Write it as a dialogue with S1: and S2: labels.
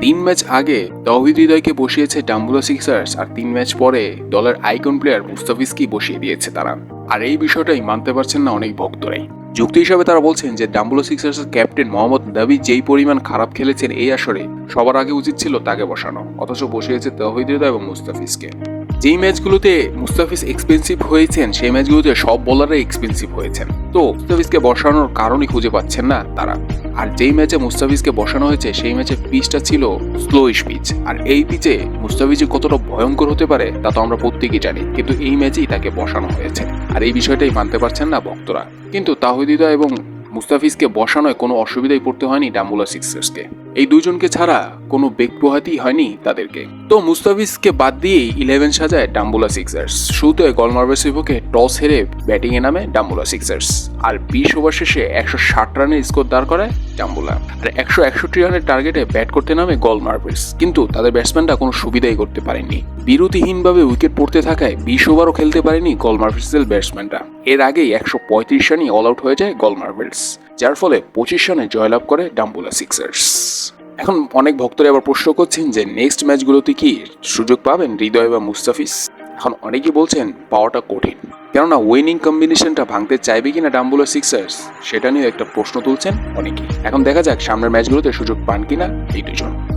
S1: তিন ম্যাচ আগে তহিদ হৃদয়কে বসিয়েছে ডাম্বুলো সিক্সার্স আর তিন ম্যাচ পরে দলের আইকন প্লেয়ার মুস্তাফিজকেই বসিয়ে দিয়েছে তারা। আর এই বিষয়টাই মানতে পারছেন না অনেক ভক্তরাই। যুক্তি হিসাবে তারা বলছেন যে ডাম্বুলো সিক্সার্সের ক্যাপ্টেন মোহাম্মদ নবী যেই পরিমাণ খারাপ খেলেছেন এই আসরে সবার আগে উচিত ছিল তাকে বসানো, অথচ বসিয়েছে তহিদ হৃদয় এবং মুস্তাফিজকে। যেই ম্যাচগুলোতে মুস্তাফিজ এক্সপেন্সিভ হয়েছেন, সেই ম্যাচগুলোতে সব বোলাররাই এক্সপেন্সিভ হয়েছেন। তো মুস্তাফিজকে বসানোর কারণই খুঁজে পাচ্ছেন না তারা। আর যেই ম্যাচে মুস্তাফিজকে বসানো হয়েছে, সেই ম্যাচে পিচটা ছিল স্লোইশ পিচ আর এই পিচে মুস্তাফিজ কতটা ভয়ঙ্কর হতে পারে, তা তো আমরা প্রত্যেকেই জানি। কিন্তু এই ম্যাচেই তাকে বসানো হয়েছে। আর এই বিষয়টাই মানতে পারছেন না ভক্তরা। কিন্তু তাহিদিদা এবং মুস্তাফিজকে বসানোয় কোনো অসুবিধাই পড়তে হয়নি ডাম্বুলা সিক্সার্সকে। এই দুজনকে ছাড়া কোনো বেগ পোহাতেই হয়নি তাদেরকে। তো মুস্তাফিজকে বাদ দিয়েই ইলেভেন সাজায় ডাম্বুলা সিক্সার্স। শুরুতে গলমার্ভের বিপক্ষে টস হেরে ব্যাটিংয়ে নামে ডাম্বুলা সিক্সার্স। আর বিশ ওভার শেষে একশো ষাট রানের স্কোর দাঁড় করায় ডাম্বুলা। আর একশো একষট্টি রানের টার্গেটে ব্যাট করতে নামে গল মার্ভেলস কিন্তু তাদের ব্যাটসম্যানরা কোনো সুবিধাই করতে পারেনি বিরতিহীনভাবে উইকেট পড়তে থাকায় বিশ ওভারও খেলতে পারেনি গল মার্ভেলসের ব্যাটসম্যানরা। এর আগেই একশো পঁয়ত্রিশ রানই অল আউট হয়ে যায় গল মার্ভেলস যার ফলে পঁচিশ রানে জয়লাভ করে ডাম্বুলা সিক্সার্স। এখন অনেক ভক্তরা আবার প্রশ্ন করছেন যে নেক্সট ম্যাচগুলোতে কি সুযোগ পাবেন হৃদয় বা মুস্তাফিজ? এখন অনেকেই বলছেন পাওয়াটা কঠিন। কেননা উইনিং কম্বিনেশনটা ভাঙতে চাইবে কিনা ডাম্বুলা সিক্সার্স, সেটা নিয়ে একটা প্রশ্ন তুলছেন অনেকেই। এখন দেখা যাক সামনের ম্যাচগুলোতে সুযোগ পান কিনা এই দুজন।